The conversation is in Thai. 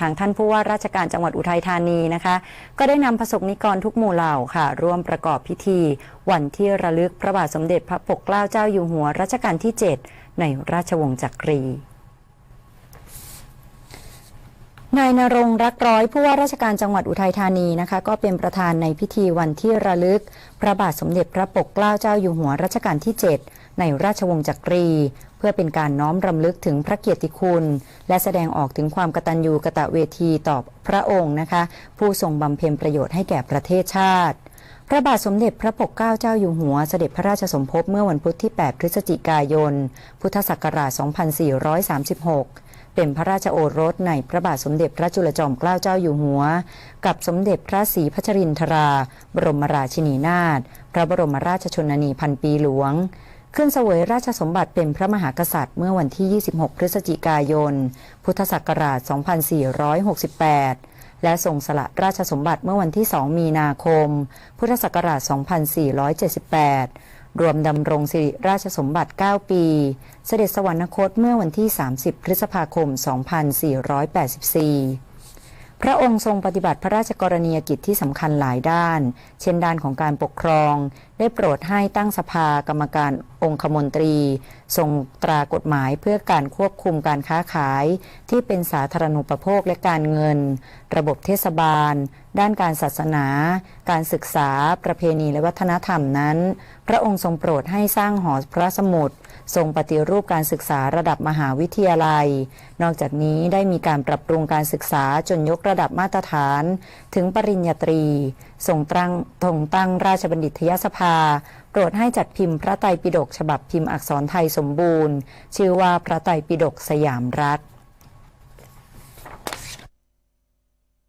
ทางท่านผู้ว่าราชการจังหวัดอุทัยธานีนะคะ ก็ได้นำประสบนิกรทุกหมู่เหล่าค่ะ ร่วมประกอบพิธี วันที่ระลึกพระบาทสมเด็จพระปกเกล้าเจ้าอยู่หัวรัชกาลที่ 7 ในราชวงศ์จักรีนายนรงรักร้อยผู้ว่าราชการจังหวัดอุทัยธานีนะคะ ก็เป็นประธานในพิธีวันที่ระลึก พระบาทสมเด็จพระปกเกล้าเจ้าอยู่หัวรัชกาลที่ 7 ในราชวงศ์จักรี เพื่อเป็นการน้อมรำลึกถึงพระเกียรติคุณ และแสดงออกถึงความกตัญญูกะตะเวทีต่อพระองค์นะคะ ผู้ทรงบำเพ็ญประโยชน์ให้แก่ประเทศชาติพระบาทสมเด็จพระปกเกล้าเจ้าอยู่หัวเสด็จพระราชสมภพเมื่อวันพุธที่ 8 พฤศจิกายน พุทธศักราช 2436 เป็นพระราชโอรสในพระบาทสมเด็จพระจุลจอมเกล้าเจ้าอยู่หัว กับสมเด็จพระศรีพัชรินทรา บรมราชินีนาถ พระบรมราชชนนีพันปีหลวง ขึ้นเสวยราชสมบัติเป็นพระมหากษัตริย์เมื่อวันที่ 26 พฤศจิกายน พุทธศักราช 2468 และทรงสละราชสมบัติเมื่อวันที่ 2 มีนาคม พุทธศักราช 2478 รวมดำรงสิริราชสมบัติ 9 ปี เสด็จสวรรคตเมื่อวันที่ 30 พฤษภาคม 2484 พระองค์ทรงปฏิบัติพระราชกรณียกิจที่สำคัญหลายด้าน เช่นด้านของการปกครอง ได้โปรดให้ตั้งสภากรรมการองคมนตรี ทรงตรากฎหมายเพื่อการควบคุมการค้าขาย ที่เป็นสาธารณูปโภคและการเงิน ระบบเทศบาล ด้านการศาสนา การศึกษา ประเพณีและวัฒนธรรมนั้น พระองค์ทรงโปรดให้สร้างหอพระสมุด ทรงปฏิรูปการศึกษาระดับมหาวิทยาลัย นอกจากนี้ได้มีการปรับปรุงการศึกษาจนยกระดับมาตรฐาน ถึงปริญญาตรีทรงตั้งทงตั้งราชบัณฑิตยสภา โปรดให้จัดพิมพ์พระไตรปิฎกฉบับพิมพ์อักษรไทยสมบูรณ์ ชื่อว่าพระไตรปิฎกสยามรัฐ